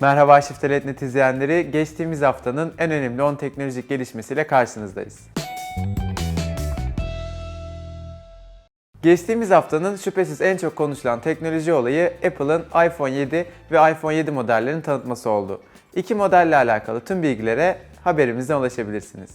Merhaba Shift.net izleyenleri. Geçtiğimiz haftanın en önemli 10 teknolojik gelişmesiyle karşınızdayız. Geçtiğimiz haftanın şüphesiz en çok konuşulan teknoloji olayı Apple'ın iPhone 7 ve iPhone 7 modellerinin tanıtması oldu. İki modelle alakalı tüm bilgilere haberimizden ulaşabilirsiniz.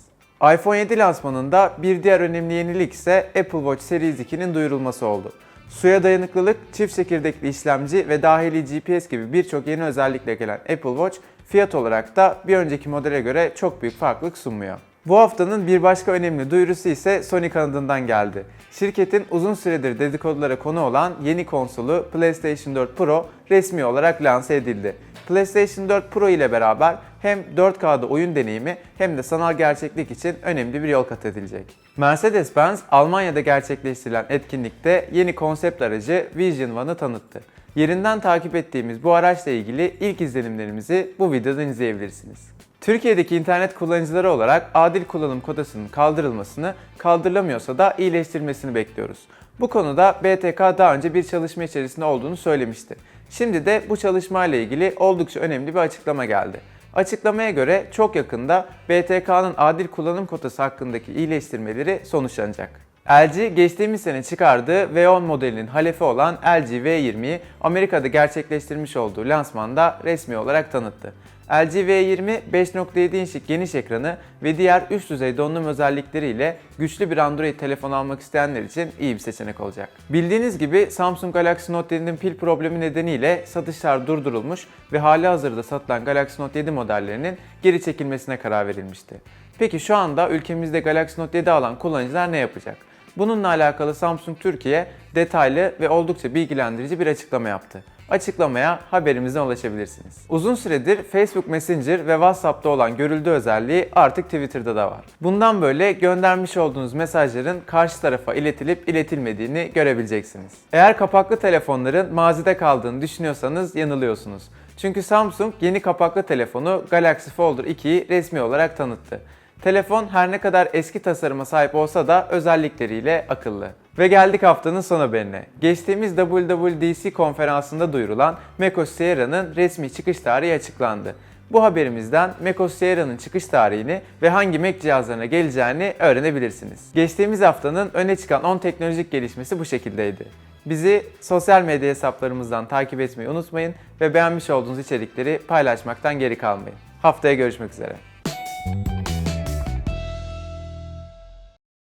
iPhone 7 lansmanında bir diğer önemli yenilik ise Apple Watch Series 2'nin duyurulması oldu. Suya dayanıklılık, çift çekirdekli işlemci ve dahili GPS gibi birçok yeni özellikle gelen Apple Watch fiyat olarak da bir önceki modele göre çok büyük farklılık sunmuyor. Bu haftanın bir başka önemli duyurusu ise Sony kanadından geldi. Şirketin uzun süredir dedikodulara konu olan yeni konsolu PlayStation 4 Pro resmi olarak lanse edildi. PlayStation 4 Pro ile beraber hem 4K'da oyun deneyimi hem de sanal gerçeklik için önemli bir yol kat edilecek. Mercedes-Benz Almanya'da gerçekleştirilen etkinlikte yeni konsept aracı Vision One'ı tanıttı. Yerinden takip ettiğimiz bu araçla ilgili ilk izlenimlerimizi bu videodan izleyebilirsiniz. Türkiye'deki internet kullanıcıları olarak adil kullanım kotasının kaldırılmasını, kaldırılamıyorsa da iyileştirilmesini bekliyoruz. Bu konuda BTK daha önce bir çalışma içerisinde olduğunu söylemişti. Şimdi de bu çalışmayla ilgili oldukça önemli bir açıklama geldi. Açıklamaya göre çok yakında BTK'nın adil kullanım kotası hakkındaki iyileştirmeleri sonuçlanacak. LG geçtiğimiz sene çıkardığı V10 modelinin halefi olan LG V20'yi Amerika'da gerçekleştirmiş olduğu lansmanda resmi olarak tanıttı. LG V20 5.7 inçlik geniş ekranı ve diğer üst düzey donanım özellikleriyle güçlü bir Android telefon almak isteyenler için iyi bir seçenek olacak. Bildiğiniz gibi Samsung Galaxy Note 7'nin pil problemi nedeniyle satışlar durdurulmuş ve hali hazırda satılan Galaxy Note 7 modellerinin geri çekilmesine karar verilmişti. Peki şu anda ülkemizde Galaxy Note 7 alan kullanıcılar ne yapacak? Bununla alakalı Samsung Türkiye detaylı ve oldukça bilgilendirici bir açıklama yaptı. Açıklamaya haberimizden ulaşabilirsiniz. Uzun süredir Facebook Messenger ve WhatsApp'ta olan görüldü özelliği artık Twitter'da da var. Bundan böyle göndermiş olduğunuz mesajların karşı tarafa iletilip iletilmediğini görebileceksiniz. Eğer kapaklı telefonların mazide kaldığını düşünüyorsanız yanılıyorsunuz. Çünkü Samsung yeni kapaklı telefonu Galaxy Folder 2'yi resmi olarak tanıttı. Telefon her ne kadar eski tasarıma sahip olsa da özellikleriyle akıllı. Ve geldik haftanın son haberine. Geçtiğimiz WWDC konferansında duyurulan macOS Sierra'nın resmi çıkış tarihi açıklandı. Bu haberimizden macOS Sierra'nın çıkış tarihini ve hangi Mac cihazlarına geleceğini öğrenebilirsiniz. Geçtiğimiz haftanın öne çıkan 10 teknolojik gelişmesi bu şekildeydi. Bizi sosyal medya hesaplarımızdan takip etmeyi unutmayın ve beğenmiş olduğunuz içerikleri paylaşmaktan geri kalmayın. Haftaya görüşmek üzere.